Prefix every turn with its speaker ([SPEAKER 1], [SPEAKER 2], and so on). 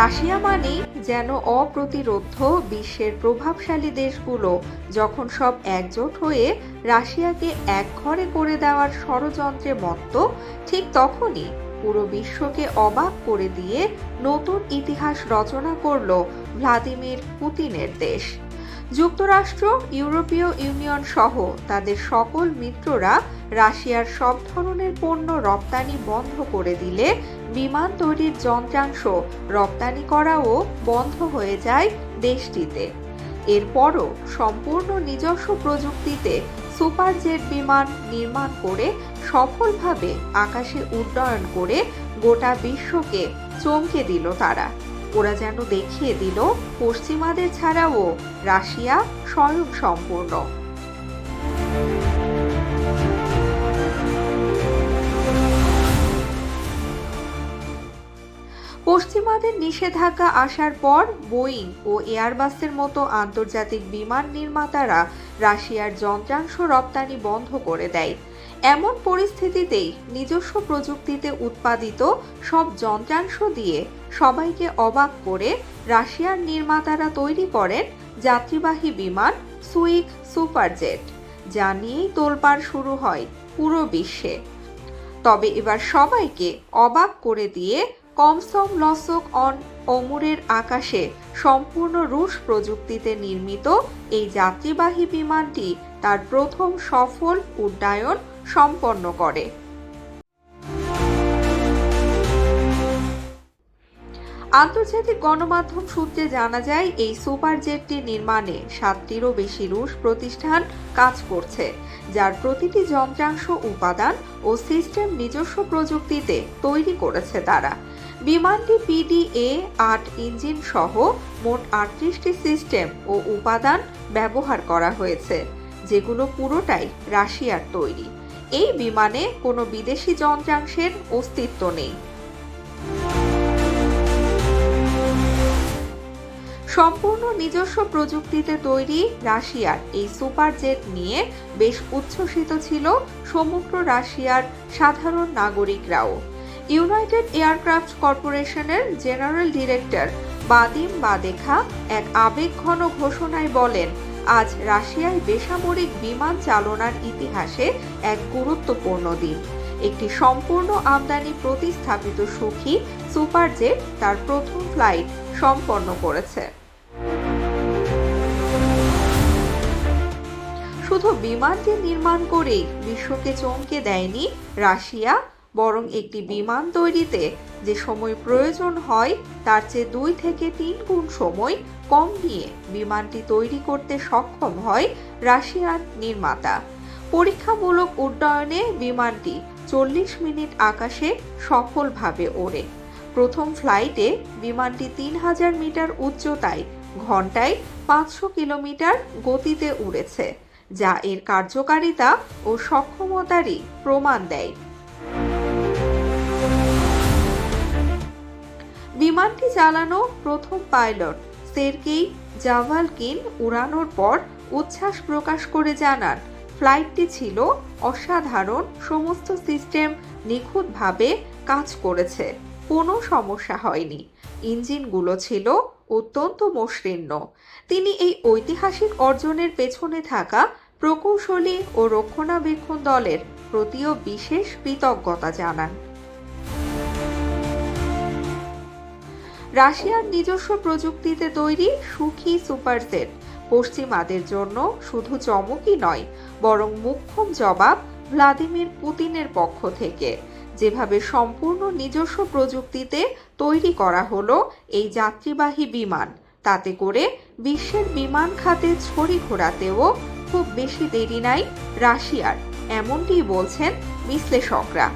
[SPEAKER 1] Russia মানেই যেন অপ্রতিরোধ বিশ্বের প্রভাবশালী দেশগুলো যখন সব একজোট হয়ে রাশিয়াকে একঘরে করে দেওয়ার ষড়যন্ত্রে মত্ত, ঠিক তখনই পুরো বিশ্বকে অবাক করে দিয়ে নতুন ইতিহাস রচনা করল ভ্লাদিমির পুতিনের দেশ। যুক্তরাষ্ট্র, ইউরোপীয় ইউনিয়ন সহ তাদের সকল মিত্ররা রাশিয়ার সব ধরনের পণ্য রপ্তানি বন্ধ করে দিলে বিমান তৈরির যন্ত্রাংশ রপ্তানি করাও বন্ধ হয়ে যায় দেশটিতে। এরপরও সম্পূর্ণ নিজস্ব প্রযুক্তিতে সুপার জেট বিমান নির্মাণ করে সফলভাবে আকাশে উড্ডয়ন করে গোটা বিশ্বকে চমকে দিল তারা। ওরা যেন দেখিয়ে দিল, পশ্চিমাদের ছাড়াও রাশিয়া স্বয়ং সম্পূর্ণ। পশ্চিমাদের নিষেধাজ্ঞা আসার পর বোয়িং ও এয়ারবাসের মতো আন্তর্জাতিক বিমান নির্মাতারা রাশিয়ার যন্ত্রাংশ রপ্তানি বন্ধ করে দেয়। এমন পরিস্থিতিতেই নিজস্ব প্রযুক্তিতে উৎপাদিত সব যন্ত্রাংশ দিয়ে সবাইকে অবাক করে রাশিয়ার নির্মাতারা তৈরি করেন যাত্রীবাহী বিমান সুইক সুপারজেট, যা নিয়েই তোলপাড় শুরু হয় পুরো বিশ্বে। তবে এবার সবাইকে অবাক করে দিয়ে কমসম লসক অন অমুরের আকাশে সম্পূর্ণ রুশ প্রযুক্তিতে নির্মিত এই যাত্রীবাহী বিমানটি তার প্রথম সফল উড্ডয়ন সম্পন্ন করে। আন্তর্জাতিক গণমাধ্যম সূত্রে জানা যায়, এই সুপার জেটটি নির্মাণে সাতটিরও বেশি রুশ প্রতিষ্ঠান কাজ করছে, যার প্রতিটি যন্ত্রাংশ উপাদান ও সিস্টেম নিজস্ব প্রযুক্তিতে তৈরি করেছে তারা। বিমানটি পিডিএ আট ইঞ্জিন সহ মোট আটত্রিশটি সিস্টেম ও উপাদান ব্যবহার করা হয়েছে, যেগুলো পুরোটাই রাশিয়ার তৈরি। এই বিমানে কোনো বিদেশি যন্ত্রাংশের অস্তিত্ব নেই। সম্পূর্ণ নিজস্ব প্রযুক্তিতে তৈরি রাশিয়ার এই সুপার জেট নিয়ে বেশ উচ্ছ্বসিত ছিল সমগ্র রাশিয়ার সাধারণ নাগরিকরাও। ইউনাইটেড এয়ারক্রাফট কর্পোরেশনের জেনারেল ডিরেক্টর বাদিম বাদেখা এক আবেগঘন ঘোষণায় বলেন আজ রাশিয়ায় বেসামরিক বিমান চালনার ইতিহাসে এক গুরুত্বপূর্ণ দিন। একটি সম্পূর্ণ আমদানি প্রতিস্থাপিত সুখী সুপারজেট তার প্রথম ফ্লাইট সম্পন্ন করেছে। শুধু বিমানটি নির্মাণ করেই বিশ্বকে চমকে দেয়নি রাশিয়া বরং একটি বিমান তৈরিতে যে সময় প্রয়োজন হয়, তার চেয়ে দুই থেকে তিন গুণ সময় কম নিয়ে বিমানটি তৈরি করতে সক্ষম হয় রাশিয়ার নির্মাতা। পরীক্ষামূলক উড্ডয়নে বিমানটি চল্লিশ মিনিট আকাশে সফলভাবে ওড়ে। প্রথম ফ্লাইটে বিমানটি তিন হাজার মিটার উচ্চতায় ঘন্টায় পাঁচশো কিলোমিটার গতিতে উড়েছে, যা এর কার্যকারিতা ও সক্ষমতারই প্রমাণ দেয়। বিমানটি চালানো প্রথম পাইলট সের্কেই জাভালকিন উড়ানোর পর উচ্ছ্বাস প্রকাশ করে জানান, ফ্লাইটটি ছিল অসাধারণ, সমস্ত সিস্টেম নিখুঁতভাবে কাজ করেছে, কোনো সমস্যা হয়নি। ইঞ্জিনগুলো ছিল অত্যন্ত মসৃণ। তিনি এই ঐতিহাসিক অর্জনের পেছনে থাকা প্রকৌশলী ও রক্ষণাবেক্ষণ দলের প্রতিও বিশেষ কৃতজ্ঞতা জানান। রাশিয়ার নিজস্ব প্রযুক্তিতে তৈরি সুখী সুপারসেট পশ্চিমাদের জন্য শুধু চমকই নয়, বরং মুখ্যম জবাব ভ্লাদিমির পুতিনের পক্ষ থেকে। যেভাবে সম্পূর্ণ নিজস্ব প্রযুক্তিতে তৈরি করা হলো এই যাত্রীবাহী বিমান, তাতে করে বিশ্বের বিমান খাতে ছড়ি ঘোরাতেও খুব বেশি দেরি নাই রাশিয়ার, এমনটিই বলছেন বিশ্লেষকরা।